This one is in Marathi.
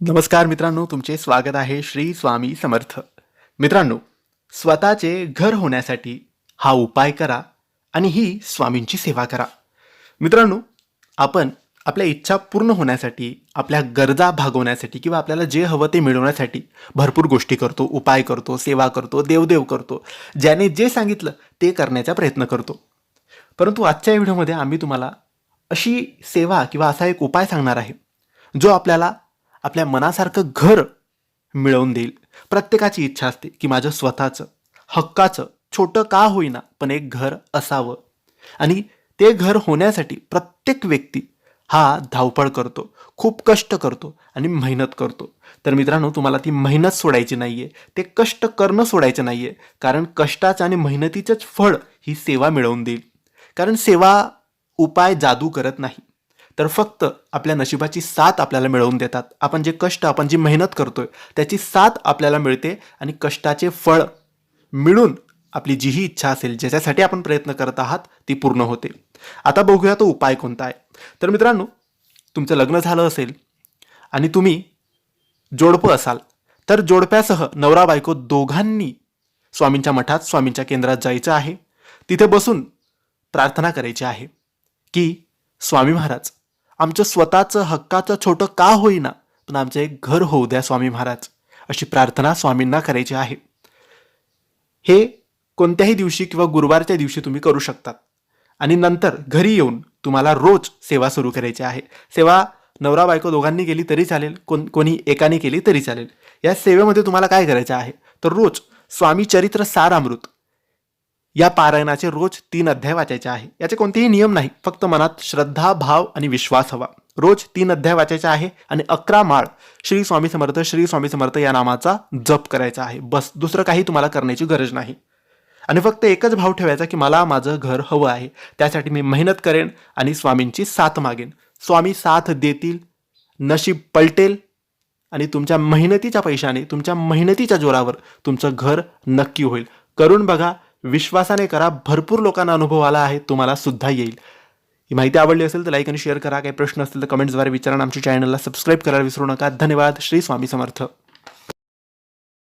नमस्कार मित्रांनो तुमचे स्वागत आहे श्री स्वामी समर्थ. मित्रांनो स्वतःचे घर होण्यासाठी हा उपाय करा आणि ही स्वामींची सेवा करा. मित्रांनो आपण आपल्या इच्छा पूर्ण होण्यासाठी आपल्या गरजा भागवण्यासाठी किंवा आपल्याला जे हवं ते मिळवण्यासाठी भरपूर गोष्टी करतो उपाय करतो सेवा करतो देवदेव करतो ज्याने जे सांगितलं ते करण्याचा प्रयत्न करतो. परंतु आजच्या व्हिडिओमध्ये आम्ही तुम्हाला अशी सेवा किंवा असा एक उपाय सांगणार आहे जो आपल्याला आपल्या मनासारखं घर मिळवून देईल. प्रत्येकाची इच्छा असते की माझं स्वतःचं हक्काचं छोटं का होईना पण एक घर असावं. आणि ते घर होण्यासाठी प्रत्येक व्यक्ती हा धावपळ करतो खूप कष्ट करतो आणि मेहनत करतो. तर मित्रांनो तुम्हाला ती मेहनत सोडायची नाही आहे ते कष्ट करणं सोडायचं नाही आहे कारण कष्टाचं आणि मेहनतीचंच फळ ही सेवा मिळवून देईल. कारण सेवा उपाय जादू करत नाही. तर फक्त आपल्या नशिबाची साथ आपल्याला मिळवून देतात. आपण जे कष्ट आपण जी मेहनत करतोय त्याची साथ आपल्याला मिळते आणि कष्टाचे फळ मिळून आपली जीही इच्छा असेल ज्याच्यासाठी आपण प्रयत्न करत आहात ती पूर्ण होते. आता बघूया तो उपाय कोणता आहे. तर मित्रांनो तुमचं लग्न झालं असेल आणि तुम्ही जोडपं असाल तर जोडप्यासह नवरा बायको दोघांनी स्वामींच्या मठात स्वामींच्या केंद्रात जायचं आहे. तिथे बसून प्रार्थना करायची आहे की स्वामी महाराज आमचं स्वतःचं हक्काचं छोटं का होईना पण आमचं एक घर होऊ द्या स्वामी महाराज अशी प्रार्थना स्वामींना करायची आहे. हे कोणत्याही दिवशी किंवा गुरुवारच्या दिवशी तुम्ही करू शकतात. आणि नंतर घरी येऊन तुम्हाला रोज सेवा सुरू करायची आहे. सेवा नवरा बायको दोघांनी केली तरी चालेल कोण कोणी एकाने केली तरी चालेल. या सेवेमध्ये तुम्हाला काय करायचं आहे? तर रोज स्वामी चरित्र सारामृत या पारायणाचे रोज तीन अध्याय वाचायचे आहे. याचे कोणतेही नियम नाही. फक्त मनात श्रद्धा भाव आणि विश्वास हवा. रोज तीन अध्याय वाचायचे आहे आणि अकरा माळ श्री स्वामी समर्थ श्री स्वामी समर्थ या नामाचा जप करायचा आहे. बस दुसरं काही तुम्हाला करण्याची गरज नाही. आणि फक्त एकच भाव ठेवायचा की मला माझं घर हवं आहे. त्यासाठी मी मेहनत करेन आणि स्वामींची साथ मागेन. स्वामी साथ देतील नशीब पलटेल आणि तुमच्या मेहनतीच्या पैशाने तुमच्या मेहनतीच्या जोरावर तुमचं घर नक्की होईल. करून बघा विश्वासाने करा भरपूर लोकांना अनुभव आला आहे तुम्हाला सुद्धा येईल. ही माहिती आवडली असेल तर लाईक आणि शेअर करा. काही प्रश्न असतील तर कमेंट्सद्वारे विचारा आमच्या चॅनलला सबस्क्राईब करायला विसरू नका. धन्यवाद. श्री स्वामी समर्थ.